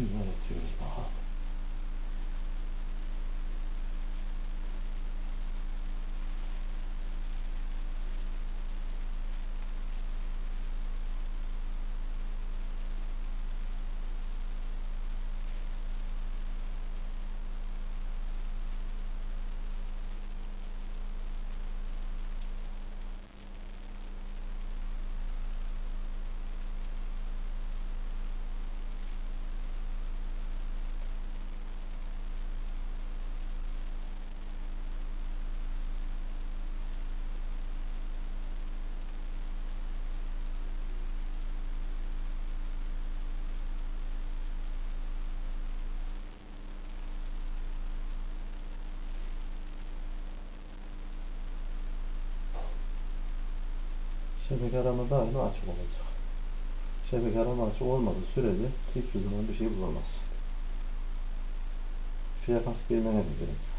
202 too, Baha'i. Şebeke arama daima açık olacak. Şebeke arama açık olmadığı sürece hiçbir zaman bir şey bulamaz. Fiyakans girmene de gerek.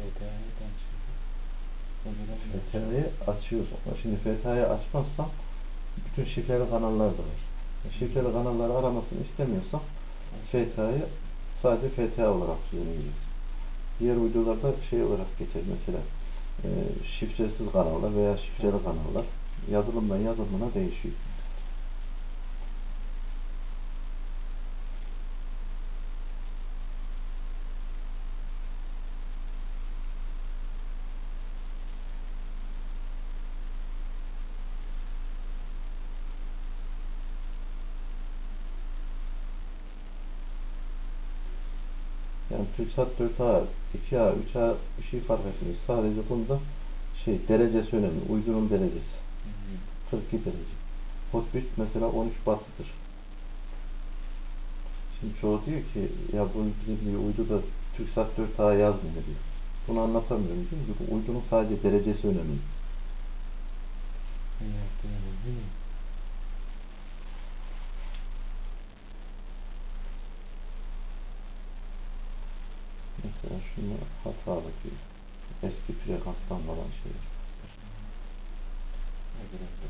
yok. FTA'yı açıyorsun. Şimdi FTA'yı açmazsan bütün şifreli kanallar da var. Şifreli kanalları aramasını istemiyorsan FTA'yı sadece FTA olarak düzenleyeceksin. Diğer uydularda şey olarak geçer mesela e, şifresiz kanallar veya şifreli kanallar yazılımdan yazılımına değişiyor. Yani TürkSat 4A, 2A, 3A bir şey fark etmiyor. Sadece bunda şey derecesi önemli. Uydunun derecesi. Hı. 42 derece. Hotbit mesela 13 batıdır. Şimdi çoğu diyor ki ya bu bizim diyor uyduda TürkSat 4A yazmıyor diyor. Bunu anlatamıyorum çünkü bu uydunun sadece derecesi önemli. Evet, öyle değil mi? Mesela şunu hatalı diyor. Eski frekanstan falan şey. O biraz da.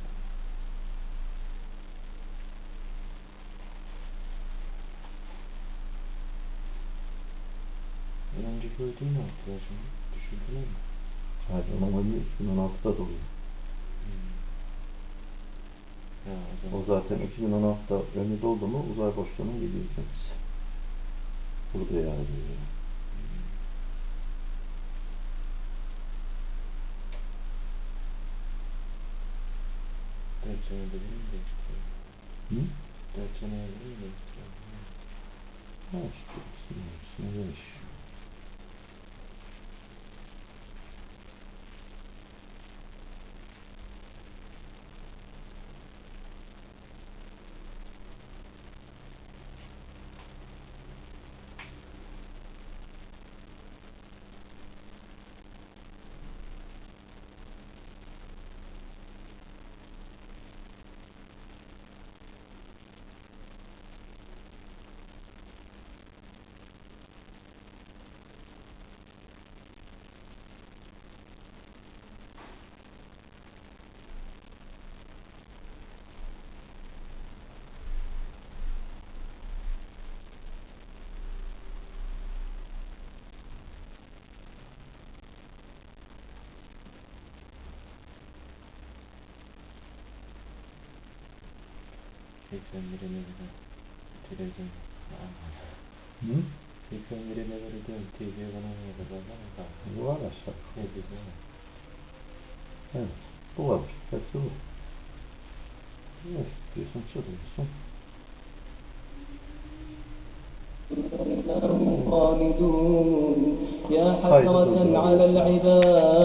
Önceki ödüğü ne yaptılar şimdi? Düşürdüler mi? Hayır, onun oyunu 2016'da doluyor. Hmm. Ya o zaman O zaten 2016'da önü doldu mu uzay boşluğuna gidiyor kendisi. Burada yani. Datsun'u da bileyim de işte. Hı? Datsun'u da bileyim de işte. Olsun. Olsun. Olsun. 81'e ne veriyorum? Televizyon. Hı? 81'e ne veriyorum? TV bana ne veriyorum? Var aşağı. Ne? Evet. Bu var. Ne istiyorsun? Çalıyorsun. خالدون يا حسرة على العباد